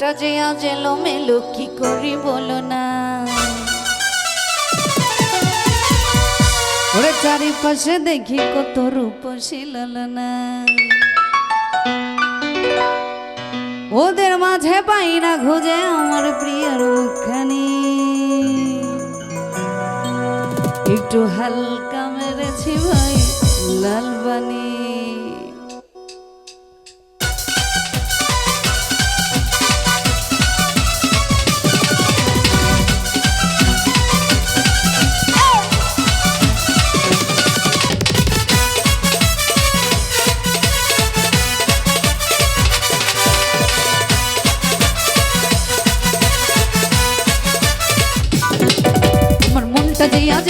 এলো মেলো কি করি বলো না? ওরে চারিপাশে দেখি কত রূপশীল না। ওদের মাঝে পাই না খুঁজে আমার প্রিয় মুখখানি একটু হালকা মেরেছি ভাই লালবানি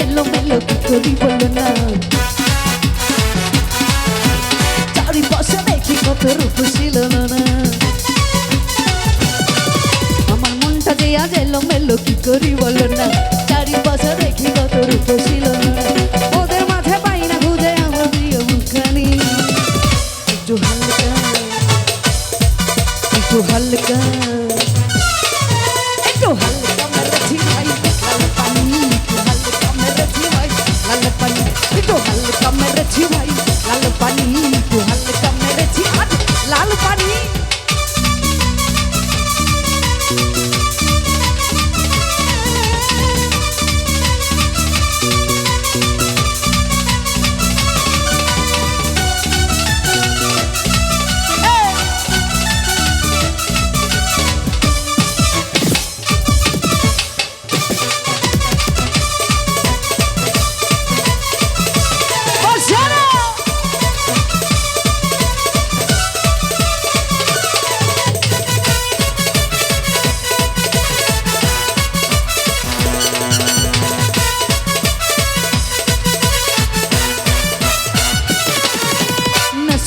এলো মেলো কি করি বলো না। চারিপাশে দেখি কত রূপ ছিল না আমার মনটা যে আজ এলো মেলো কি করি বলো না। চারিপাশে দেখি কত রূপ ছিল না। ওদের মাঝে পাই না খুঁজে আমার প্রিয় মুখানি একটু হালকা একটু হালকা।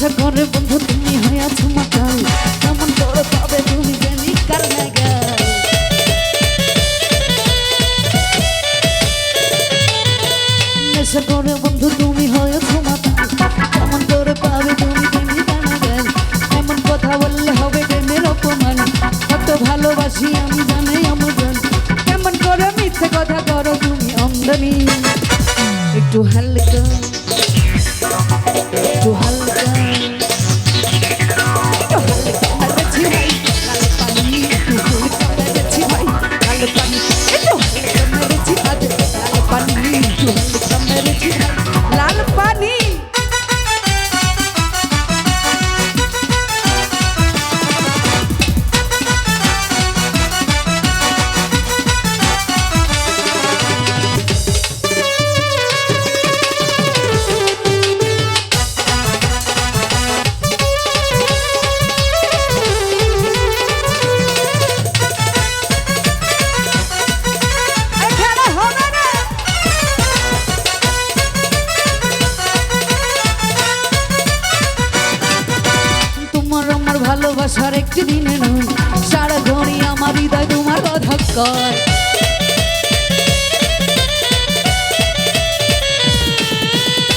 নেশা করে বন্ধু, তুমি হয়ে আছো মাতাল। কেমন করে পাবে তুমি জানি কার নাগাল নেশা করে বন্ধু, তুমি হয়েছো মাতাল। কেমন করে পাবে তুমি জানি এমন কথা বললে হবে প্রেমের অপমান। কত ভালোবাসি আমি জানি আমার কেমন করে মিথ্যে কথা করো তুমি আমদানি একটু হালকা। ভালোবাসার একটি দিনে নয়, সারা ঘড়ি আমার হৃদয় তোমার কথা কয়।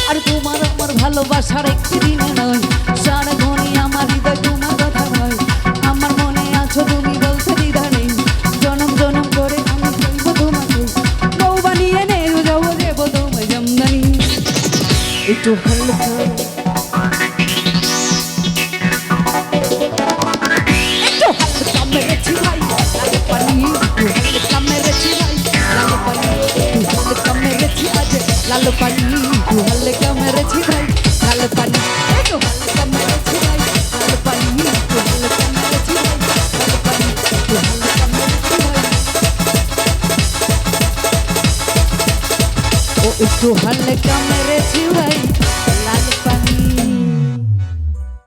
আর তোমার আমার ভালোবাসার একটি দিনে নয়, সারা ঘড়ি আমার হৃদয় তোমার কথা কয়। আমার মনে আছো তুমি বলতে দ্বিধা নেই, জনম জনম করে আমি চাইব তোমাকে, বউ বানিয়ে নেই যাব দেবো তোমায় জমদানি। একটু হালকা হালকা মেরেছি ভাই লাল পানি